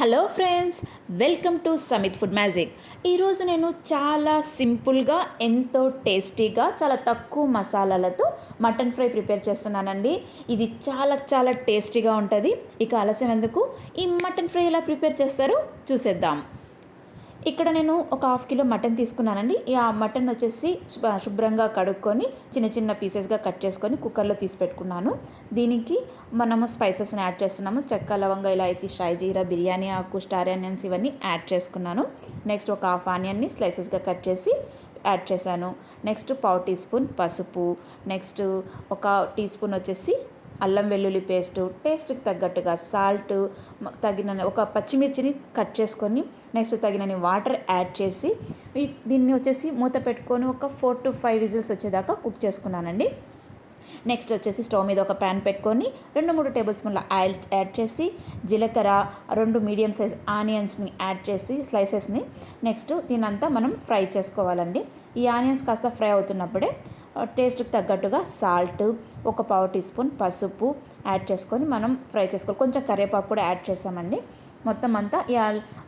Hello friends welcome to Samith food magic. ఈరోజు నేను చాలా సింపుల్గా ఎంతో టేస్టీగా చాలా తక్కువ మసాలాలతో మటన్ ఫ్రై ప్రిపేర్ చేస్తున్నానండి. ఇది చాలా చాలా టేస్టీగా ఉంటుంది. ఇక ఆలస్యం ఎందుకు ఈ మటన్ ఫ్రై ఎలా ప్రిపేర్ చేస్తారో చూసేద్దాం. ఇక్కడ నేను ఒక హాఫ్ కిలో మటన్ తీసుకున్నానండి. ఆ మటన్ వచ్చేసి శుభ్రంగా కడుక్కొని చిన్న చిన్న పీసెస్గా కట్ చేసుకొని కుక్కర్లో తీసి పెట్టుకున్నాను. దీనికి మనము స్పైసెస్ని యాడ్ చేస్తున్నాము. చెక్క లవంగ ఇలాచి షాయి జీరా బిర్యానీ ఆకు స్టార్ ఆనియన్స్ ఇవన్నీ యాడ్ చేసుకున్నాను. నెక్స్ట్ ఒక హాఫ్ ఆనియన్ని స్లైసెస్గా కట్ చేసి యాడ్ చేశాను. నెక్స్ట్ పావు టీ స్పూన్ పసుపు. నెక్స్ట్ ఒక టీ స్పూన్ వచ్చేసి అల్లం వెల్లుల్లి పేస్టు టేస్ట్కి తగ్గట్టుగా సాల్ట్ తగిన ఒక పచ్చిమిర్చిని కట్ చేసుకొని నెక్స్ట్ తగినన్ని వాటర్ యాడ్ చేసి దీన్ని వచ్చేసి మూత పెట్టుకొని ఒక ఫోర్ టు ఫైవ్ విజిల్స్ వచ్చేదాకా కుక్ చేసుకున్నానండి. నెక్స్ట్ వచ్చేసి స్టవ్ మీద ఒక ప్యాన్ పెట్టుకొని రెండు మూడు టేబుల్ స్పూన్ల ఆయిల్ యాడ్ చేసి జీలకర్ర రెండు మీడియం సైజ్ ఆనియన్స్ని యాడ్ చేసి స్లైసెస్ని. నెక్స్ట్ దీనంతా మనం ఫ్రై చేసుకోవాలండి. ఈ ఆనియన్స్ కాస్త ఫ్రై అవుతున్నప్పుడే టేస్ట్కి తగ్గట్టుగా సాల్ట్ ఒక పావు టీ స్పూన్ పసుపు యాడ్ చేసుకొని మనం ఫ్రై చేసుకోవాలి. కొంచెం కరివేపాకు కూడా యాడ్ చేసామండి. మొత్తం అంతా ఈ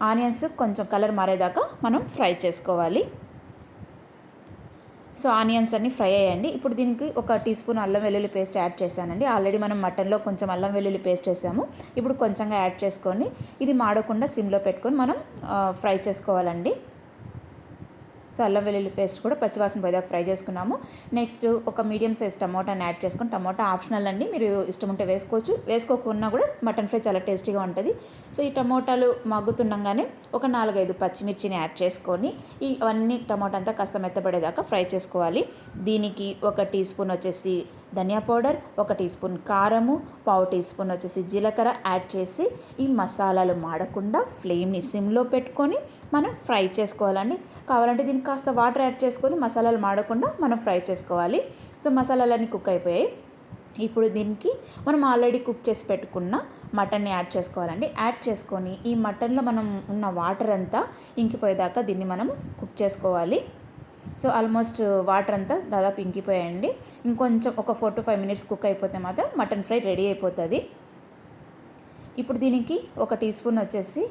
ఆనియన్స్ కొంచెం కలర్ మారేదాకా మనం ఫ్రై చేసుకోవాలి. సో ఆనియన్స్ అన్ని ఫ్రై అయ్యండి. ఇప్పుడు దీనికి ఒక టీ స్పూన్ అల్లం వెల్లుల్లి పేస్ట్ యాడ్ చేశానండి. ఆల్రెడీ మనం మటన్లో కొంచెం అల్లం వెల్లుల్లి పేస్ట్ వేసాము. ఇప్పుడు కొంచెంగా యాడ్ చేసుకొని ఇది మాడకుండా సిమ్లో పెట్టుకొని మనం ఫ్రై చేసుకోవాలండి. సో అల్లం వెల్లుల్లి పేస్ట్ కూడా పచ్చివాసన పోయేదాకా ఫ్రై చేసుకున్నాము. నెక్స్ట్ ఒక మీడియం సైజ్ టమోటాని యాడ్ చేసుకొని టమోటా ఆప్షనల్ అండి. మీరు ఇష్టం ఉంటే వేసుకోవచ్చు. వేసుకోకున్నా కూడా మటన్ ఫ్రై చాలా టేస్టీగా ఉంటుంది. సో ఈ టమోటాలు మగ్గుతుండగానే ఒక నాలుగైదు పచ్చిమిర్చిని యాడ్ చేసుకొని ఇవన్నీ టమోటా అంతా కాస్త మెత్తపడేదాకా ఫ్రై చేసుకోవాలి. దీనికి ఒక టీ స్పూన్ వచ్చేసి ధనియా పౌడర్ ఒక టీ స్పూన్ కారము పావు టీ స్పూన్ వచ్చేసి జీలకర్ర యాడ్ చేసి ఈ మసాలాలు మాడకుండా ఫ్లేమ్ని సిమ్లో పెట్టుకొని మనం ఫ్రై చేసుకోవాలండి. కావాలంటే దీనికి కాస్త వాటర్ యాడ్ చేసుకొని మసాలాలు మాడకుండా మనం ఫ్రై చేసుకోవాలి. సో మసాలాలన్నీ కుక్ అయిపోయాయి. ఇప్పుడు దీనికి మనం ఆల్రెడీ కుక్ చేసి పెట్టుకున్న మటన్ని యాడ్ చేసుకోవాలండి. యాడ్ చేసుకొని ఈ మటన్లో మనం ఉన్న వాటర్ అంతా ఇంకిపోయేదాకా దీన్ని మనం కుక్ చేసుకోవాలి. సో ఆల్మోస్ట్ వాటర్ అంతా దాదాపు ఇంకిపోయాయండి. ఇంకొంచెం ఒక four to five minutes cook అయిపోతే మాత్రం మటన్ ఫ్రై రెడీ అయిపోతుంది. ఇప్పుడు దీనికి ఒక టీ స్పూన్ వచ్చేసి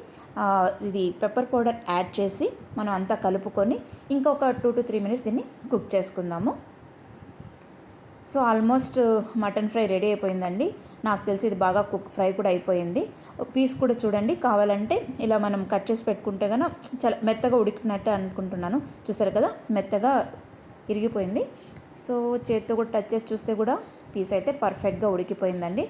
ఇది పెప్పర్ పౌడర్ యాడ్ చేసి మనం అంతా కలుపుకొని ఇంకొక టూ టు త్రీ మినిట్స్ దీన్ని కుక్ చేసుకుందాము. So almost mutton fry ready అయిపోయిందండి. నాకు తెలిసి ఇది బాగా కుక్ ఫ్రై కూడా అయిపోయింది. పీస్ కూడా చూడండి కావాలంటే ఇలా మనం కట్ చేసి పెట్టుకుంటే కనుక చాలా మెత్తగా ఉడికినట్టు అనుకుంటున్నాను. చూసారు కదా మెత్తగా ఇరిగిపోయింది. సో చేత్తో కూడా టచ్ చేసి చూస్తే కూడా పీస్ అయితే పర్ఫెక్ట్గా ఉడికిపోయిందండి.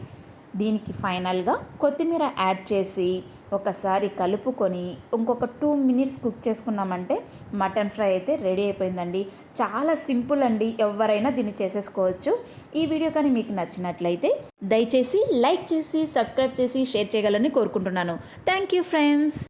దీనికి ఫైనల్గా కొత్తిమీర యాడ్ చేసి ఒకసారి కలుపుకొని ఇంకొక టూ మినిట్స్ కుక్ చేసుకున్నామంటే మటన్ ఫ్రై అయితే రెడీ అయిపోయిందండి. చాలా సింపుల్ అండి. ఎవరైనా దీన్ని చేసేసుకోవచ్చు. ఈ వీడియో కానీ మీకు నచ్చినట్లయితే దయచేసి లైక్ చేసి సబ్స్క్రైబ్ చేసి షేర్ చేయగలని కోరుకుంటున్నాను. Thank you friends.